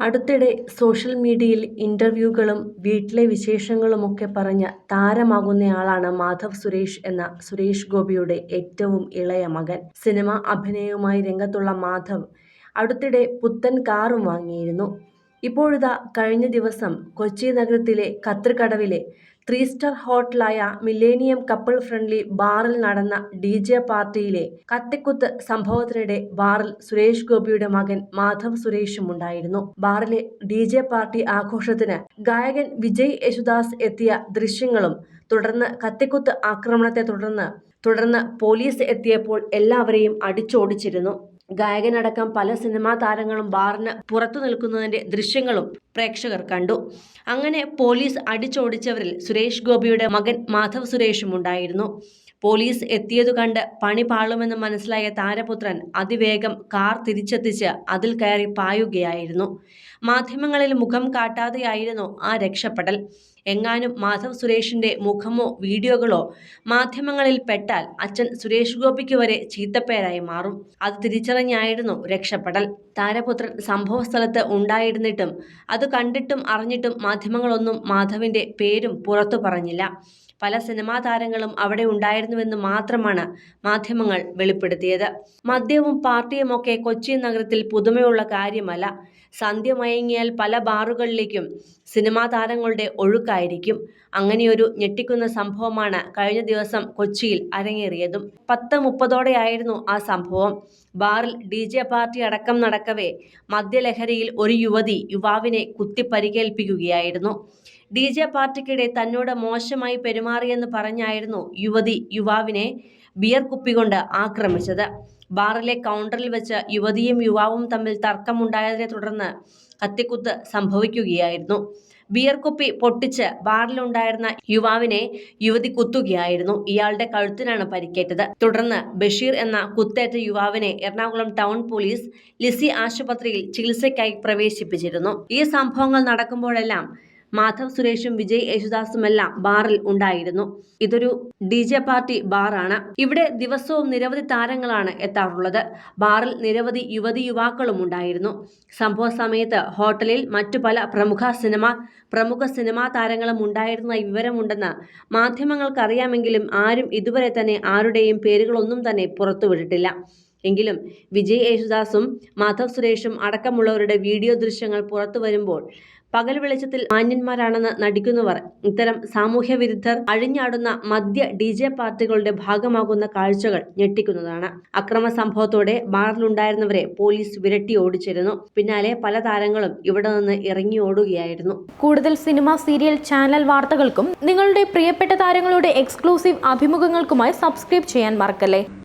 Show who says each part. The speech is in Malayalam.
Speaker 1: അടുത്തിടെ സോഷ്യൽ മീഡിയയിൽ ഇന്റർവ്യൂകളും വീട്ടിലെ വിശേഷങ്ങളുമൊക്കെ പറഞ്ഞ് താരമാകുന്നയാളാണ് മാധവ് സുരേഷ് എന്ന സുരേഷ് ഗോപിയുടെ ഏറ്റവും ഇളയ മകൻ. സിനിമ അഭിനയവുമായി രംഗത്തുള്ള മാധവ് അടുത്തിടെ പുത്തൻ കാറും വാങ്ങിയിരുന്നു. ഇപ്പോഴിതാ കഴിഞ്ഞ ദിവസം കൊച്ചി നഗരത്തിലെ കത്രിക്കടവിലെ ത്രീ സ്റ്റാർ ഹോട്ടലായ മില്ലേനിയം കപ്പിൾ ഫ്രണ്ട്ലി ബാറിൽ നടന്ന ഡിജെ പാർട്ടിയിലെ കത്തിക്കുത്ത് സംഭവത്തിനിടെ ബാറിൽ സുരേഷ് ഗോപിയുടെ മകൻ മാധവ് സുരേഷും ഉണ്ടായിരുന്നു. ബാറിലെ ഡിജെ പാർട്ടി ആഘോഷത്തിന് ഗായകൻ വിജയ് യേശുദാസ് എത്തിയ ദൃശ്യങ്ങളും തുടർന്ന് കത്തിക്കുത്ത് ആക്രമണത്തെ തുടർന്ന് തുടർന്ന് പോലീസ് എത്തിയപ്പോൾ എല്ലാവരെയും അടിച്ചോടിച്ചിരുന്നു. ഗായകനടക്കം പല സിനിമാ താരങ്ങളും ബാറിന് പുറത്തു നിൽക്കുന്നതിന്റെ ദൃശ്യങ്ങളും പ്രേക്ഷകർ കണ്ടു. അങ്ങനെ പോലീസ് അടിച്ചോടിച്ചവരിൽ സുരേഷ് ഗോപിയുടെ മകൻ മാധവ് സുരേഷും ഉണ്ടായിരുന്നു. പോലീസ് എത്തിയതു കണ്ട് പണി പാളുമെന്ന് മനസ്സിലായ താരപുത്രൻ അതിവേഗം കാർ തിരിച്ചെത്തിച്ച് അതിൽ കയറി പായുകയായിരുന്നു. മാധ്യമങ്ങളിൽ മുഖം കാട്ടാതെയായിരുന്നു ആ രക്ഷപ്പെടൽ. എങ്ങാനും മാധവ് സുരേഷിന്റെ മുഖമോ വീഡിയോകളോ മാധ്യമങ്ങളിൽ പെട്ടാൽ അച്ഛൻ സുരേഷ് ഗോപിക്ക് വരെ ചീത്തപ്പേരായി മാറും. അത് തിരിച്ചറിഞ്ഞായിരുന്നു രക്ഷപ്പെടൽ. താരപുത്രൻ സംഭവ സ്ഥലത്ത് ഉണ്ടായിരുന്നിട്ടും അത് കണ്ടിട്ടും അറിഞ്ഞിട്ടും മാധ്യമങ്ങളൊന്നും മാധവിന്റെ പേരും പുറത്തു പറഞ്ഞില്ല. പല സിനിമാ താരങ്ങളും അവിടെ ഉണ്ടായിരുന്നുവെന്ന് മാത്രമാണ് മാധ്യമങ്ങൾ വെളിപ്പെടുത്തിയത്. മദ്യവും പാർട്ടിയും ഒക്കെ കൊച്ചി നഗരത്തിൽ പുതുമയുള്ള കാര്യമല്ല. സന്ധ്യ മയങ്ങിയാൽ പല ബാറുകളിലേക്കും സിനിമാ താരങ്ങളുടെ ഒഴുക്കായിരിക്കും. അങ്ങനെയൊരു ഞെട്ടിക്കുന്ന സംഭവമാണ് കഴിഞ്ഞ ദിവസം കൊച്ചിയിൽ അരങ്ങേറിയതും. പത്ത് മുപ്പതോടെയായിരുന്നു ആ സംഭവം. ബാറിൽ ഡി ജെ പാർട്ടി അടക്കം നടക്കവേ മദ്യലഹരിയിൽ ഒരു യുവതി യുവാവിനെ കുത്തിപ്പരിക്കേൽപ്പിക്കുകയായിരുന്നു. ഡിജെ പാർട്ടിക്കിടെ തന്നോട് മോശമായി പെരുമാറിയെന്ന് പറഞ്ഞായിരുന്നു യുവതി യുവാവിനെ ബിയർ കുപ്പികൊണ്ട് ആക്രമിച്ചത്. ബാറിലെ കൗണ്ടറിൽ വെച്ച് യുവതിയും യുവാവും തമ്മിൽ തർക്കമുണ്ടായതിനെ തുടർന്ന് കത്തിക്കുത്ത് സംഭവിക്കുകയായിരുന്നു. ബിയർ കുപ്പി പൊട്ടിച്ച് ബാറിലുണ്ടായിരുന്ന യുവാവിനെ യുവതി കുത്തുകയായിരുന്നു. ഇയാളുടെ കഴുത്തിനാണ് പരിക്കേറ്റത്. തുടർന്ന് ബഷീർ എന്ന കുത്തേറ്റ യുവാവിനെ എറണാകുളം ടൗൺ പോലീസ് ലിസി ആശുപത്രിയിൽ ചികിത്സയ്ക്കായി പ്രവേശിപ്പിച്ചിരുന്നു. ഈ സംഭവങ്ങൾ നടക്കുമ്പോഴെല്ലാം മാധവ് സുരേഷും വിജയ് യേശുദാസുമെല്ലാം ബാറിൽ ഉണ്ടായിരുന്നു. ഇതൊരു ഡി ജെ പാർട്ടി ബാറാണ്. ഇവിടെ ദിവസവും നിരവധി താരങ്ങളാണ് എത്താറുള്ളത്. ബാറിൽ നിരവധി യുവതി യുവാക്കളും ഉണ്ടായിരുന്നു. സംഭവ സമയത്ത് ഹോട്ടലിൽ മറ്റു പല പ്രമുഖ സിനിമ പ്രമുഖ സിനിമാ താരങ്ങളും ഉണ്ടായിരുന്ന വിവരമുണ്ടെന്ന് മാധ്യമങ്ങൾക്കറിയാമെങ്കിലും ആരും ഇതുവരെ തന്നെ ആരുടെയും പേരുകളൊന്നും തന്നെ പുറത്തുവിട്ടിട്ടില്ല. എങ്കിലും വിജയ് യേശുദാസും മാധവ് സുരേഷും അടക്കമുള്ളവരുടെ വീഡിയോ ദൃശ്യങ്ങൾ പുറത്തു വരുമ്പോൾ പകൽ വെളിച്ചത്തിൽ മാന്യന്മാരാണെന്ന് നടിക്കുന്നവർ ഇത്തരം സാമൂഹ്യ വിരുദ്ധർ അഴിഞ്ഞാടുന്ന മദ്യ ഡി ജെ പാർട്ടികളുടെ ഭാഗമാകുന്ന കാഴ്ചകൾ ഞെട്ടിക്കുന്നതാണ്. അക്രമ സംഭവത്തോടെ ബാറിലുണ്ടായിരുന്നവരെ പോലീസ് വിരട്ടി ഓടിച്ചിരുന്നു. പിന്നാലെ പല താരങ്ങളും ഇവിടെ നിന്ന് ഇറങ്ങി ഓടുകയായിരുന്നു
Speaker 2: കൂടുതൽ സിനിമ, സീരിയൽ, ചാനൽ വാർത്തകൾക്കും നിങ്ങളുടെ പ്രിയപ്പെട്ട താരങ്ങളുടെ എക്സ്ക്ലൂസീവ് അഭിമുഖങ്ങൾക്കുമായി സബ്സ്ക്രൈബ് ചെയ്യാൻ മറക്കല്ലേ